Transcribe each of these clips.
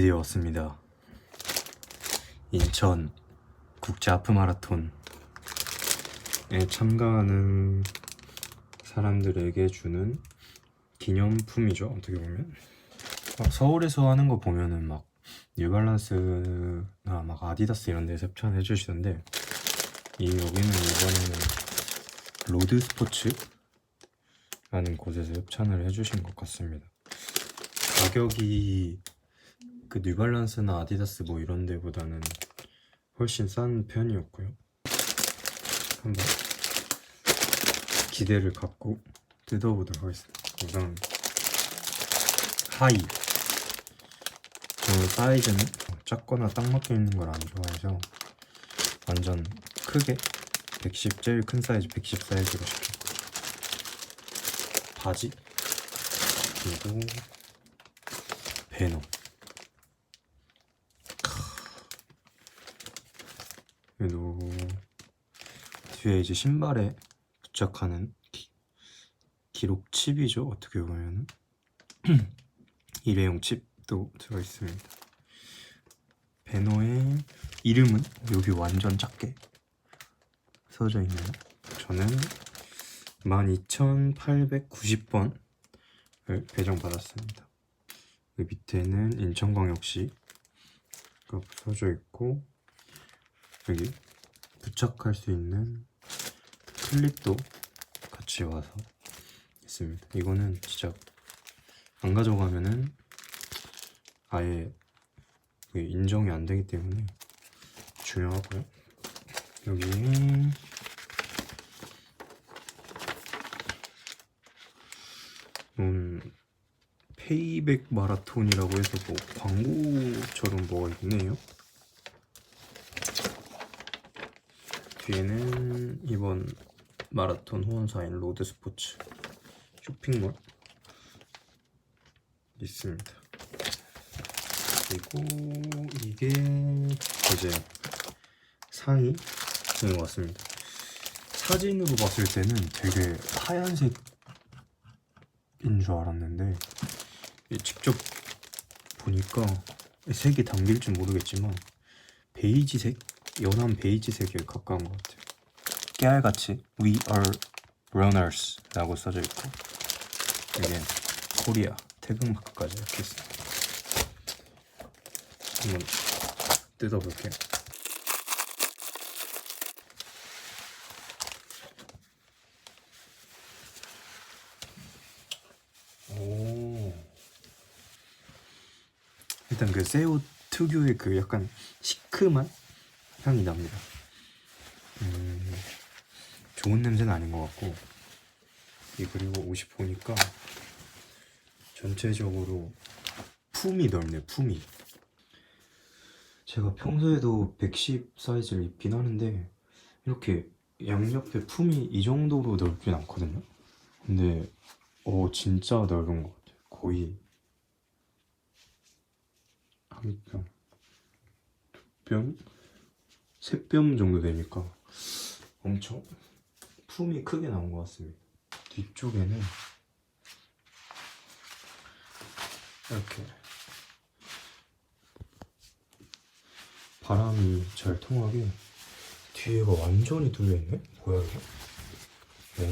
드디어 왔습니다. 인천 국제 하프 마라톤에 참가하는 사람들에게 주는 기념품이죠. 어떻게 보면 어, 서울에서 하는 거 보면은 막 뉴발란스나 막 아디다스 이런 데서 협찬해 주시던데 이 여기는 이번에는 로드 스포츠라는 곳에서 협찬을 해주신 것 같습니다. 가격이 그 뉴발란스나 아디다스 뭐 이런 데보다는 훨씬 싼 편이었고요. 한번 기대를 갖고 뜯어보도록 하겠습니다. 우선 하이. 저 사이즈는 작거나 딱 막혀 있는 걸 안 좋아해서 완전 크게 110 제일 큰 사이즈 110 사이즈로 시켰고 바지 그리고 배너 그리고 뒤에 이제 신발에 부착하는 기, 기록 칩이죠 어떻게 보면은. 일회용 칩도 들어 있습니다. 배너의 이름은 여기 완전 작게 써져 있네요. 저는 12,890번을 배정받았습니다. 그 밑에는 인천광역시가 써져 있고 여기 부착할 수 있는 클립도 같이 와서 있습니다. 이거는 진짜 안 가져가면은 아예 인정이 안 되기 때문에 중요하고요. 여기 음 페이백 마라톤이라고 해서 뭐 광고처럼 뭐가 있네요. 뒤에는 이번 마라톤 후원사인 로드 스포츠 쇼핑몰 있습니다. 그리고 이게 이제 상의인 것 같습니다. 사진으로 봤을 때는 되게 하얀색인 줄 알았는데 이 직접 보니까 색이 담길 줄 모르겠지만 베이지색 연한 베이지색에 가까운 것 같아요. 깨알같이 We are runners라고 써져 있고 이게 코리아 태극마크까지 이렇게 있습니다. 한번 뜯어볼게요. 오. 일단 그 새우 특유의 그 약간 시큼한 향이 납니다. 음, 좋은 냄새는 아닌 것 같고, 이 그리고 옷이 보니까 전체적으로 품이 넓네, 품이. 제가 평소에도 110 사이즈를 입긴 하는데, 이렇게 양옆에 품이 이 정도로 넓진 않거든요. 근데, 어, 진짜 넓은 것 같아요. 거의 한 뼘, 두 뼘, 세 뼘 정도 되니까 엄청 품이 크게 나온 것 같습니다. 뒤쪽에는 이렇게 바람이 잘 통하게 뒤에가 완전히 뚫려 있네. 뭐야 이게? 오,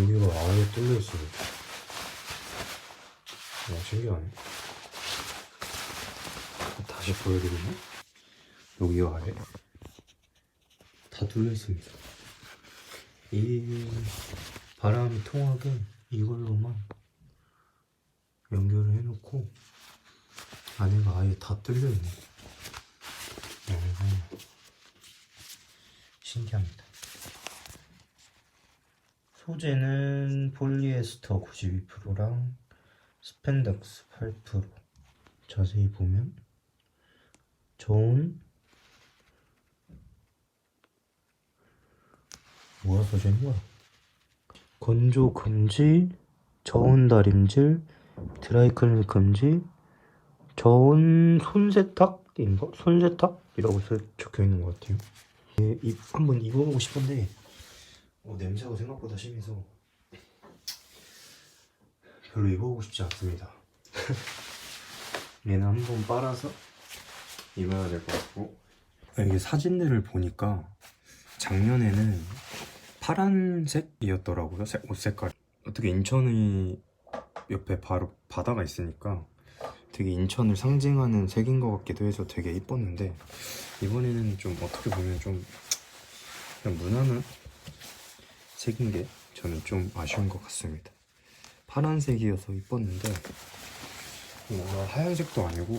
여기가 아예 뚫려 있습니다. 와 신기하네. 다시 보여드리면 여기가 아래 다 뚫려 있습니다. 이 바람이 통하게 이걸로만 연결을 해놓고 안에가 아예 다 뚫려 있네. 음, 신기합니다. 소재는 폴리에스터 92%랑 스펜덱스 8% 자세히 보면 저온 뭐가 써져 있는 거야? 건조 금지, 저온 다림질, 드라이클린 금지, 저온 손세탁인가? 손세탁이라고 써 적혀 있는 것 같아요. 예, 이, 한번 입어보고 싶은데 어, 냄새가 생각보다 심해서 별로 입어보고 싶지 않습니다. 얘는 한번 빨아서 입어야 될 것 같고 아, 이게 사진들을 보니까 작년에는 파란색이었더라고요 색- 옷 색깔 어떻게 인천이 옆에 바로 바다가 있으니까 되게 인천을 상징하는 색인 것 같기도 해서 되게 이뻤는데 이번에는 좀 어떻게 보면 좀 그냥 무난한 색인 게 저는 좀 아쉬운 것 같습니다. 파란색이어서 이뻤는데 뭔가 하얀색도 아니고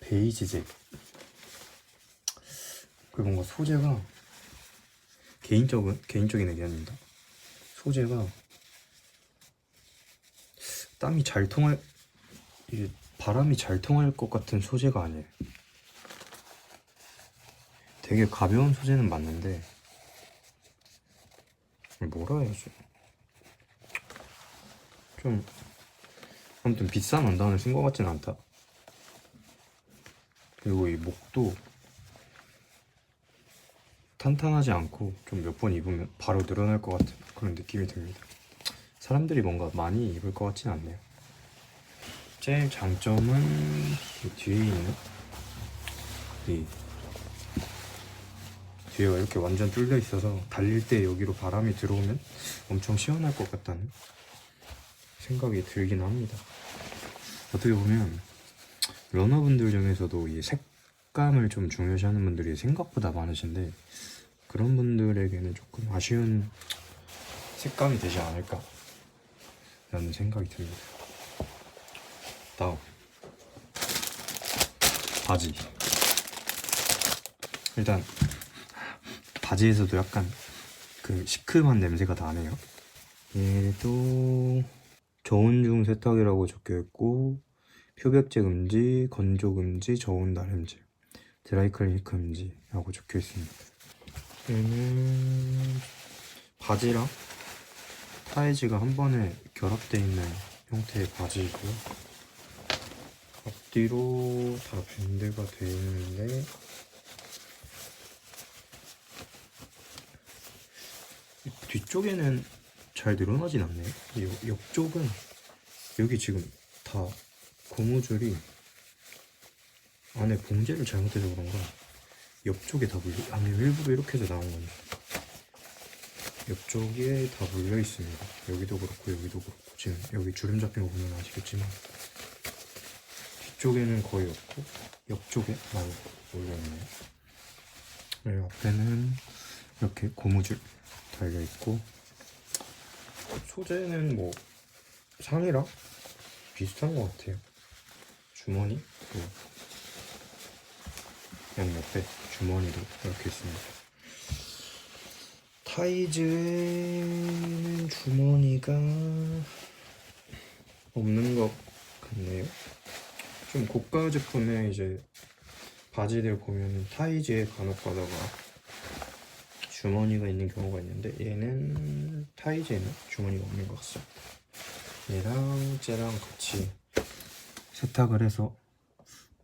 베이지색. 그 뭔가 소재가 개인적은 개인적인 의견입니다. 소재가 땀이 잘 통할 이게 바람이 잘 통할 것 같은 소재가 아니에요. 되게 가벼운 소재는 맞는데 뭐라 해야지? 좀 아무튼 비싼 원단을 쓴 것 같진 않다. 그리고 이 목도 탄탄하지 않고 좀 몇 번 입으면 바로 늘어날 것 같은 그런 느낌이 듭니다. 사람들이 뭔가 많이 입을 것 같진 않네요. 제일 장점은 이 뒤에 있는 이 뒤에가 이렇게 완전 뚫려 있어서 달릴 때 여기로 바람이 들어오면 엄청 시원할 것 같다는 생각이 들긴 합니다. 어떻게 보면 러너분들 중에서도 이 색 감을 좀 중요시하는 분들이 생각보다 많으신데 그런 분들에게는 조금 아쉬운 색감이 되지 않을까 라는 생각이 듭니다. 다음 바지 일단 바지에서도 약간 그 시큼한 냄새가 나네요. 얘도 저온 중 세탁이라고 적혀 있고 표백제 금지, 건조 금지, 저온 다림질, 드라이클린 금지라고 적혀 있습니다. 얘는 바지랑 타이즈가 한 번에 결합되어 있는 형태의 바지이고요. 앞뒤로 다 밴드가 되어 있는데 이 뒤쪽에는 잘 늘어나진 않네요. 이 옆- 옆쪽은 여기 지금 다 고무줄이 안에 봉제를 잘못해서 그런가? 옆쪽에 다 물려 아니 일부러 이렇게 해서 나온 건데. 옆쪽에 다 물려 있습니다. 여기도 그렇고 여기도 그렇고. 지금 여기 주름 잡힌 거 보면 아시겠지만. 뒤쪽에는 거의 없고 옆쪽에 많이 몰려 있네요. 네, 앞에는 이렇게 고무줄 달려 있고. 소재는 뭐 상이랑 비슷한 것 같아요. 주머니? 그 양 옆에 주머니도 이렇게 있습니다. 타이즈에는 주머니가 없는 것 같네요. 좀 고가 제품에 이제 바지들 보면 타이즈에 간혹 가다가 주머니가 있는 경우가 있는데 얘는 타이즈에는 주머니가 없는 것 같습니다. 얘랑 쟤랑 같이 세탁을 해서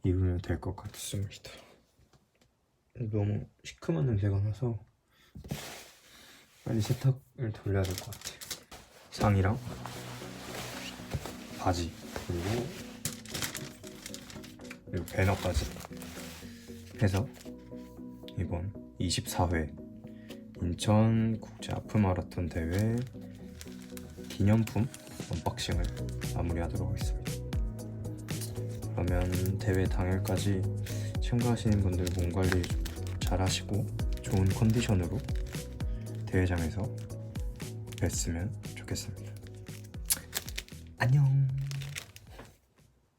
입으면 될 것 같습니다. 너무 시큼한 냄새가 나서 빨리 세탁을 돌려야 될 것 같아요. 상이랑 바지 그리고 그리고 배너까지 해서 이번 24회 인천 국제 아프 마라톤 대회 기념품 언박싱을 마무리하도록 하겠습니다. 그러면 대회 당일까지 참가하시는 분들 몸 관리 잘 하시고 좋은 컨디션으로 대회장에서 뵀으면.